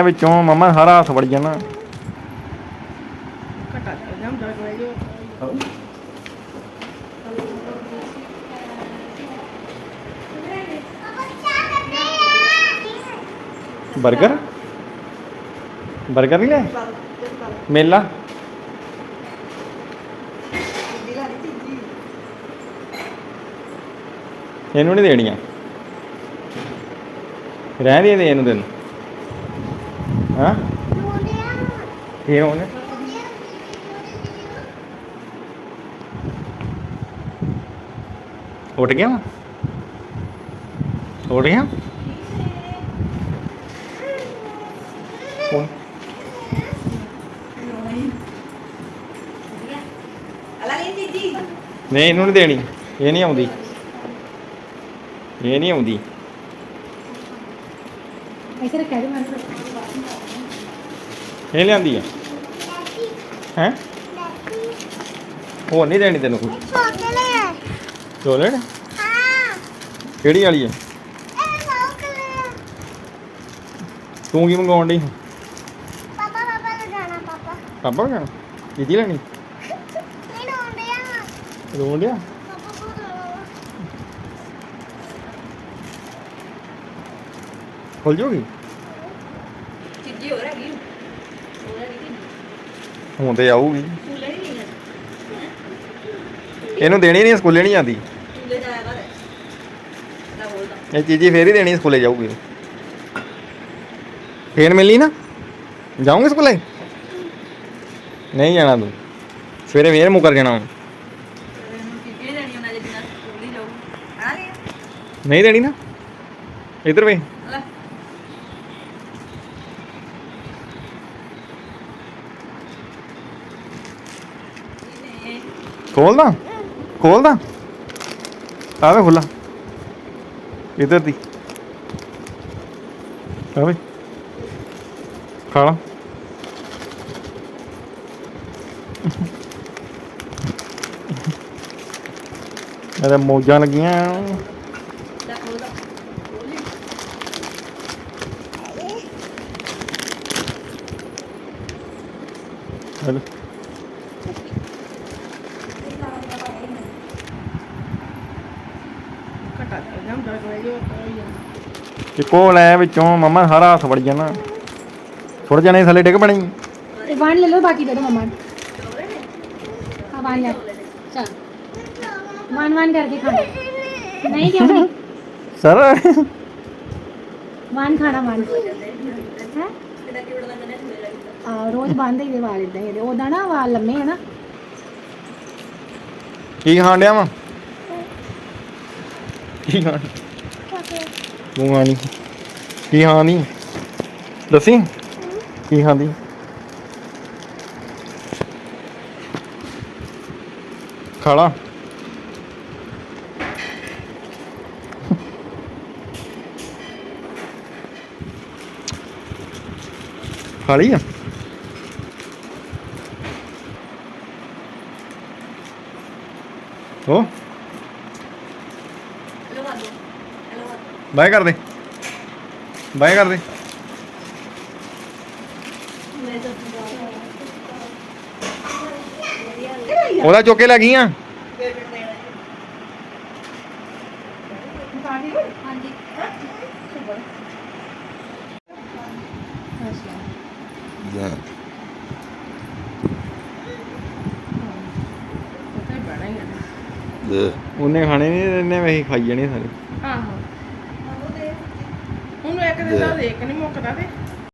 ਲੈ ਵਿੱਚੋਂ ਮਮਾ ਸਾਰਾ ਹੱਥ ਵੜ ਜਾਣਾ। ਬਰਗਰ? ਬਰਗਰ ਨਹੀਂ ਲੈ ਮੇਲਾ? ਇਹਨੂੰ ਨਹੀਂ ਦੇਣੀਆਂ। ਰਹਿ ਦੇ ਦੇ ਇਹਨੂੰ ਤੈਨੂੰ Ha? Hiyona? ਉੱਠ ਗਿਆ ਉੱਠ ਗਿਆ? ਨਹੀਂ, ਇਹਨੂੰ ਨਹੀਂ ਦੇਣੀ। ਇਹ ਨਹੀਂ ਆਉਂਦੀ। ਇਹ ਨਹੀਂ ਆਉਂਦੀ। ਇੱਥੇ ਰੱਖਿਆ ਜੀ ਮੈਂ। ਇਹ ਲਿਆਂਦੀ ਆ? ਹੈ? ਹੋਰ ਨਹੀਂ ਦੇਣੀ ਤੈਨੂੰ ਕੁਝ ਚੋਲੜ ਕਿਹੜੀ ਵਾਲੀ ਹੈ ਤੂੰ ਕੀ ਮੰਗਾਉਣ ਡਈ? ਪਾਪਾ ਕੋਲ ਜਾਣਾ ਦੀਦੀ ਲੈਣੀ? ਰੋਣ ਡਿਆ? ਖੁੱਲ ਜੂਗੀ? ਚੀਜ਼ੀ ਹੋ ਰਹੀ ਹੁਣ ਤੇ ਆਊਗੀ ਇਹਨੂੰ ਦੇਣੀ ਨਹੀਂ, ਸਕੂਲੇ ਨਹੀਂ ਜਾਂਦੀ। ਲੈ ਜਾਇਆ ਨਾ ਇਹ ਚੀਜ਼ੀ ਫੇਰ ਹੀ ਦੇਣੀ, ਸਕੂਲੇ ਜਾਊਗੀ। ਫੇਰ ਮਿਲਣੀ ਨਾ? ਜਾਉਂਗੇ ਸਕੂਲੇ? ਨਹੀਂ ਜਾਣਾ ਤੂੰ। ਸਵੇਰੇ ਫੇਰ ਮੁਕਰ ਜਾਣਾ ਹੁਣ। ਨਹੀਂ ਦੇਣੀ ਨਾ? ਇਧਰ ਵੇ ਖੋਲਦਾ ਖੋਲਦਾ ਆਵੇ ਖੁੱਲਾ ਇਧਰ ਦੀ। ਆਵੇ ਖਾਲਾ ਮੇਰੇ ਮੌਜਾਂ ਲੱਗੀਆਂ। ਹੈਲੋ ਘਟਾ ਕੇ ਜਾਂਦਾ ਕੋਈ ਜੋ ਇੱਕੋ ਲੈ ਵਿੱਚੋਂ ਮਮਾ ਸਾਰਾ ਹੱਥ ਵੜ ਜਾਣਾ। ਥੋੜ ਜਾਣੇ ਥੱਲੇ ਡਿੱਗ ਪਣੀ। ਇਹ ਵਾਣ ਲੈ ਲਓ ਬਾਕੀ ਦੇ ਮਮਾ। ਹਾਂ ਵਾਣ ਲੈ ਵਾਣ ਵਾਣ ਕਰਕੇ ਖਾਣਾ ਨਹੀਂ ਕਿਉਂ ਸਰ। ਵਾਣ ਖਾਣਾ ਵਾਣ ਹੈ? ਆ ਰੋਜ਼ ਬੰਦੇ ਹੀ ਦੇ ਵਾਲ ਇਦਾਂ ਹੀ ਉਹਦਾ ਨਾ ਵਾਲ ਲੰਮੇ ਹੈ ਕੀ ਖਾਣ ਡਿਆ ਕੀ ਖਾਣ ਤੂੰ ਆ ਨਹੀਂ ਕੀ ਖਾਣ ਨਹੀਂ ਦੱਸੀ। ਕੀ ਖਾਂਦੀ ਖਾਲਾ ਖਾ ਲਈ ਆ? ਉਹ ਹੈਲੋ ਕਰ ਦੋ ਹੈਲੋ ਕਰ ਬਾਏ ਕਰ ਦੇ। ਬਾਏ ਕਰ ਦੇ। ਜਾ ਉਹਦਾ ਚੁੱਕ ਲੈ ਗਈਆਂ? ਹਾਂਜੀ ਉਹਨੇ ਖਾਣੇ ਨਹੀਂ ਇਹਨੇ ਵਹੀ ਖਾਈ ਜਾਣੇ ਸਾਰੇ। ਆਹੋ। ਦੇ ਦੇਖ ਨਹੀਂ ਮੁੱਕਦਾ ਤੇ।